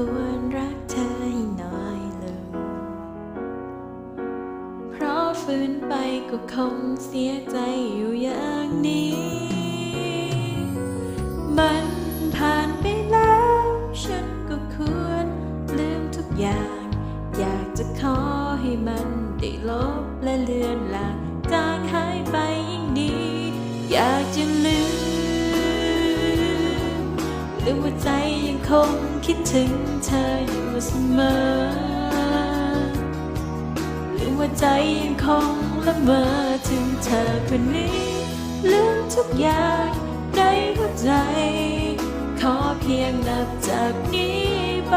ควรรักเธอให้น้อยลง เพราะฝืนไปก็คงเสียใจอยู่อย่างนี้ มันผ่านไปแล้ว ฉันก็ควรลืมทุกอย่าง อยากจะขอให้มันได้ลบและเลือนลางจางหายไปยิ่งดี อยากจะลืมลืมว่าใจยังคง คิดถึงเธออยู่เสมอลืมว่าใจยังคงละเมอถึงเธอคนนี้ลืมทุกอย่างในหัวใจ ขอเพียงนับจากนี้ไป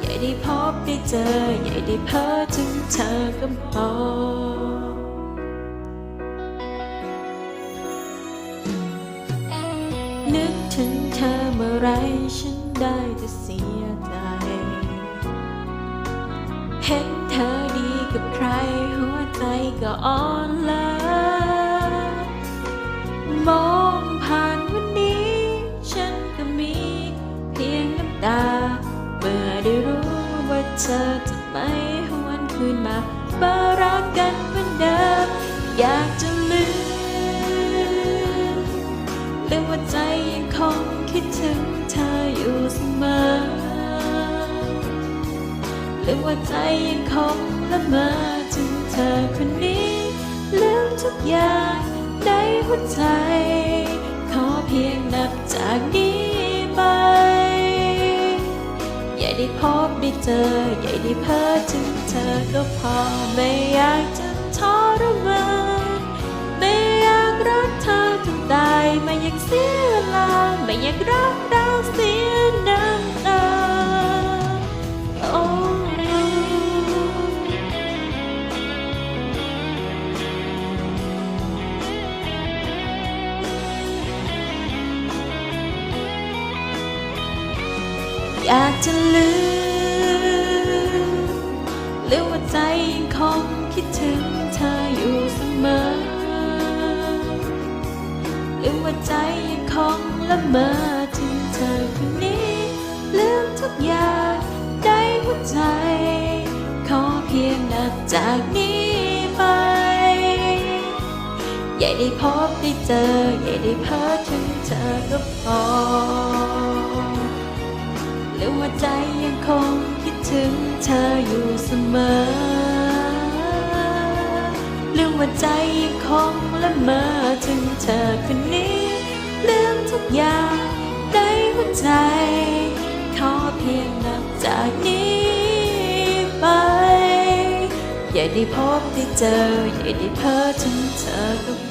อย่าได้พบได้เจอ อย่าได้เพ้อถึงเธอก็พอ นึกถึงเธอเมื่อไรฉันได้แต่เสียใจ เห็นเธอดีกับใครหัวใจก็อ่อนล้ามองผ่านวันนี้ ฉันก็มีเพียงน้ำตา เมื่อได้รู้ว่าเธอจะไม่หวนคืนมาบารักกันเหมือนเดิมอยากจะ ลืมว่าใจยังคงคิดถึงเธออยู่เสมอลืมว่าใจยังคงละเมอถึงเธอคนนี้ลืมทุกอย่างในหัวใจ ขอเพียงนับจากนี้ไป อย่าได้พบได้เจอ อย่าได้เพ้อถึงเธอก็พอไม่อยากจะทรมานไม่อยากรักเธอ จนตาย ไม่อยากเสียเวลา ไม่อยากรักเราเสียน้ำตา โอ้ อยากจะลืม ลืมว่าใจยังคงละเมอถึงเธอคนนี้ ลืมทุกอย่างในหัวใจ ขอเพียงนับจากนี้ไป อย่าได้พบได้เจอ อย่าได้เพ้อถึงเธอก็พอหรือว่าใจยังคงคิดถึงเธออยู่เสมอหรือว่าใจยังคงละเมอถึงเธอ ได้พบได้เจอ อย่าได้เพ้อถึงเธอกับ